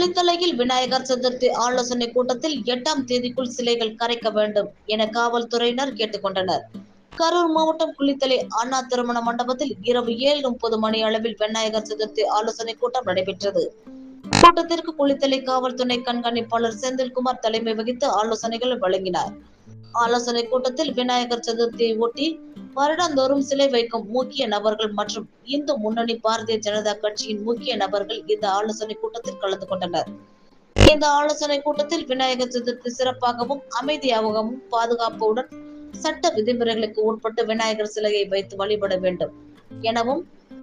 குளித்தலையில் விநாயகர் சதுர்த்தி ஆலோசனை கூட்டத்தில் எட்டாம் தேதிக்குள் சிலைகள் கரைக்க வேண்டும் என காவல்துறையினர் கேட்டுக்கொண்டனர். கரூர் மாவட்டம் குளித்தலை அண்ணா திருமண மண்டபத்தில் இரவு ஏழு முப்பது மணி அளவில் விநாயகர் சதுர்த்தி ஆலோசனை கூட்டம் நடைபெற்றது. கூட்டத்திற்கு குளித்தலை காவல் துணை கண்காணிப்பாளர் செந்தில்குமார் தலைமை வகித்து ஆலோசனைகள் வழங்கினார். ஆலோசனை கூட்டத்தில் விநாயகர் சதுர்த்தியை ஒட்டி வருடந்தோறும் சிலை வைக்கும் முக்கிய நபர்கள் மற்றும் இந்து முன்னணி பாரதிய ஜனதா கட்சியின் முக்கிய நபர்கள் இந்த ஆலோசனை கூட்டத்தில் கலந்து கொண்டனர். இந்த ஆலோசனை கூட்டத்தில் விநாயகர் சதுர்த்தி சிறப்பாகவும் அமைதியாகவும் பாதுகாப்புடன் சட்ட விதிமுறைகளுக்கு உட்பட்டு விநாயகர் சிலையை வைத்து வழிபட வேண்டும். எனவும்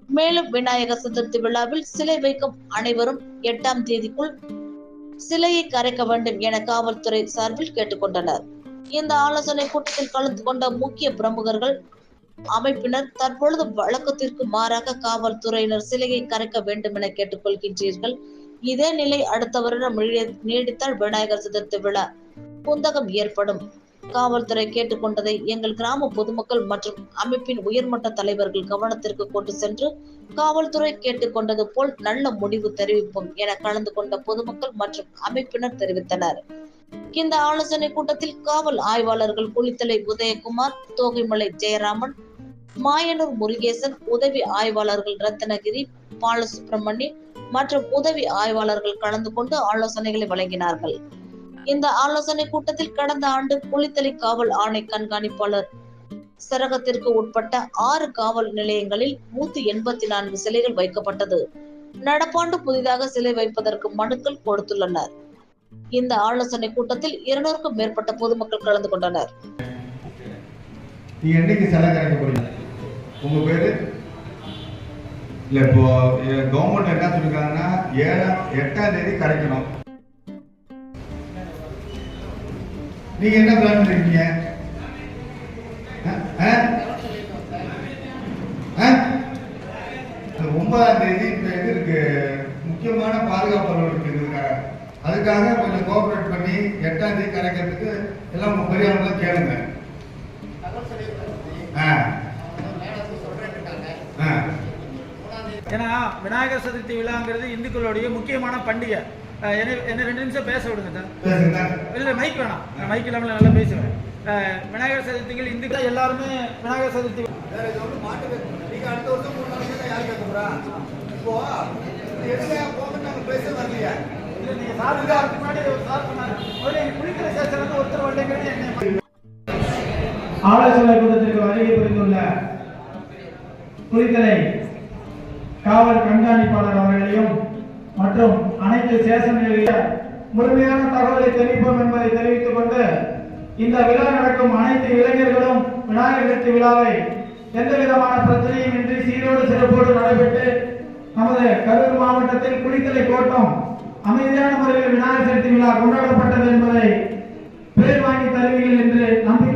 மேலும் விநாயகர் சதுர்த்தி விழாவில் சிலை வைக்கும் அனைவரும் எட்டாம் தேதிக்குள் சிலையை கரைக்க வேண்டும் என காவல்துறை சார்பில் கேட்டுக்கொண்டனர் இந்த ஆலோசனை கூட்டத்தில் கலந்து கொண்ட முக்கிய பிரமுகர்கள் அமைப்பினர் தற்பொழுது வழக்கத்திற்கு மாறாக காவல்துறையினர் சிலையை கரைக்க வேண்டும் என கேட்டுக்கொள்கின்றீர்கள். இதே நிலை அடுத்த வருடம் நீடித்தால் விநாயகர் சதுர்த்தி விழா குந்தகம் ஏற்படும். காவல்துறை கேட்டுக்கொண்டதை எங்கள் கிராம பொதுமக்கள் மற்றும் அமைப்பின் உயர்மட்ட தலைவர்கள் கவனத்திற்கு கொண்டு சென்று காவல்துறை கேட்டுக்கொண்டது போல் நல்ல முடிவு தெரிவிப்போம் என கலந்து கொண்ட பொதுமக்கள் மற்றும் அமைப்பினர் தெரிவித்தனர். இந்த ஆலோசனை கூட்டத்தில் காவல் ஆய்வாளர்கள் குளித்தலை உதயகுமார் தோகைமலை ஜெயராமன் மாயனூர் முருகேசன் உதவி ஆய்வாளர்கள் ரத்னகிரி பாலசுப்ரமணி மற்றும் உதவி ஆய்வாளர்கள் கலந்து கொண்டு ஆலோசனைகளை வழங்கினார்கள். இந்த ஆலோசனை கூட்டத்தில் கடந்த ஆண்டு குளித்தலை காவல் ஆணை கண்காணிப்பாளர் சரகத்திற்கு உட்பட்ட ஆறு காவல் நிலையங்களில் நூத்தி எண்பத்தி நான்கு சிலைகள் வைக்கப்பட்டது. நடப்பாண்டு புதிதாக சிலை வைப்பதற்கு மனுக்கள் கொடுத்துள்ளனர். இந்த ஆலோசனை கூட்டத்தில் இருநூறுக்கும் மேற்பட்ட பொதுமக்கள் கலந்து கொண்டனர். உங்க பேரு? இல்ல இப்போ கவர்மெண்ட் என்ன சொல்லிருக்காங்கன்னா ஏழாம் எட்டாம் தேதி கரைக்கணும். நீங்க என்ன பிளான் பண்ணிருக்கீங்க? ஒன்பதாம் தேதி இந்த இது இருக்கு முக்கியமான பாதுகாப்பு அலுவலகம் இருக்குதுக்காக அதுக்காக கொஞ்சம் கோஆபரேட் பண்ணி எட்டாம் தேதி கிடைக்கிறதுக்கு எல்லாம் உங்க பெரியவங்க கேளுங்க. ஆ. ஏன்னா விநாயகர் சதுர்த்தி விழாங்கிறது இந்துக்களுடைய முக்கியமான பண்டிகை. என்ன என்ன ரெண்டு நிமிஷம் பேச விடுங்க சார். இல்லை மைக் வேணாம். நான் மைக் இல்லாமல் நல்லா பேசுவேன். விநாயகர் சதுர்த்திகள் இந்துக்கள் எல்லாருமே விநாயகர் சதுர்த்தி ஆலோசனை கூட்டத்திற்கு வருகை புரிந்துள்ள குளித்தலை காவல் கண்காணிப்பாளர் அவர்களையும் மற்றும் அனைத்து ஸ்டேஷன்களில் முழுமையான தகவலை தெரிவிப்போம் என்பதை தெரிவித்துக் கொண்டு இந்த விழா நடக்கும் அனைத்து இளைஞர்களும் விநாயகர் சதுர்த்தி விழாவை எந்த விதமான பிரச்சனையும் இன்றி சீரோடு சிறப்போடு நடைபெற்று நமது கரூர் மாவட்டத்தில் குடித்தலை கோட்டம் அமைதியான முறையில் விநாயகர் சதுர்த்தி விழா கொண்டாடப்பட்டது என்பதை பேர் வாங்கி தருவீர்கள் என்று நம்பி